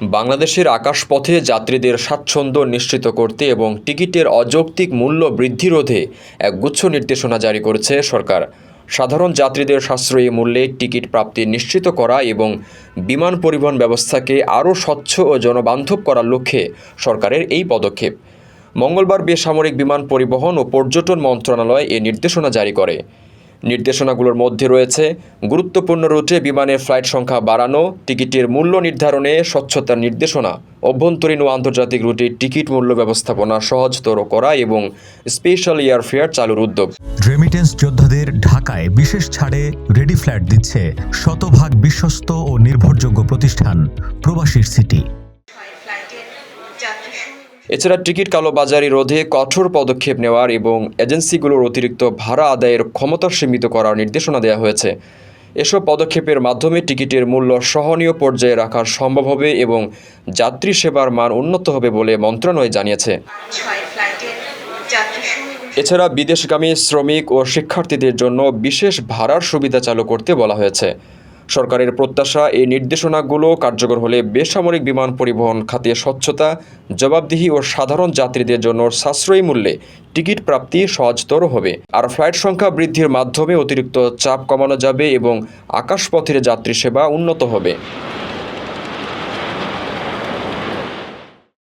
বাংলাদেশের আকাশপথে যাত্রীদের স্বাচ্ছন্দ্য নিশ্চিত করতে এবং টিকিটের অযৌক্তিক মূল্য বৃদ্ধি রোধে এক গুচ্ছ নির্দেশনা জারি করেছে সরকার। সাধারণ যাত্রীদের সাশ্রয়ী মূল্যে টিকিট প্রাপ্তি নিশ্চিত করা এবং বিমান পরিবহন ব্যবস্থাকে আরও স্বচ্ছ ও জনবান্ধব করার লক্ষ্যে সরকারের এই পদক্ষেপ। মঙ্গলবার বেসামরিক বিমান পরিবহন ও পর্যটন মন্ত্রণালয় এ নির্দেশনা জারি করে। নির্দেশনাগুলোর মধ্যে রয়েছে গুরুত্বপূর্ণ রুটে বিমানের ফ্লাইট সংখ্যা বাড়ানো, টিকিটের মূল্য নির্ধারণে স্বচ্ছতার নির্দেশনা, অভ্যন্তরীণ ও আন্তর্জাতিক রুটে টিকিট মূল্য ব্যবস্থাপনা সহজতর করা এবং স্পেশাল এয়ারফেয়ার চালুর উদ্যোগ। রেমিটেন্স যোদ্ধাদের ঢাকায় বিশেষ ছাড়ে রেডি ফ্ল্যাট দিচ্ছে শতভাগ বিশ্বস্ত ও নির্ভরযোগ্য প্রতিষ্ঠান, প্রবাসীর সিটি এছাড়া টিকিট কালোবাজারি রোধে কঠোর পদক্ষেপ নেওয়ার এবং এজেন্সিগুলোর অতিরিক্ত ভাড়া আদায়ের ক্ষমতা সীমিত করার নির্দেশনা দেওয়া হয়েছে। এসব পদক্ষেপের মাধ্যমে টিকিটের মূল্য সহনীয় পর্যায়ে রাখা সম্ভব হবে এবং যাত্রী সেবার মান উন্নত হবে বলে মন্ত্রণালয় জানিয়েছে। এছাড়া বিদেশগামী শ্রমিক ও শিক্ষার্থীদের জন্য বিশেষ ভাড়ার সুবিধা চালু করতে বলা হয়েছে। সরকারের প্রত্যাশা, এই নির্দেশনাগুলো কার্যকর হলে বেসামরিক বিমান পরিবহন খাতে স্বচ্ছতা, জবাবদিহি ও সাধারণ যাত্রীদের জন্য সাশ্রয়ী মূল্যে টিকিট প্রাপ্তি সহজতর হবে। আর ফ্লাইট সংখ্যা বৃদ্ধির মাধ্যমে অতিরিক্ত চাপ কমানো যাবে এবং আকাশপথের যাত্রী সেবা উন্নত হবে।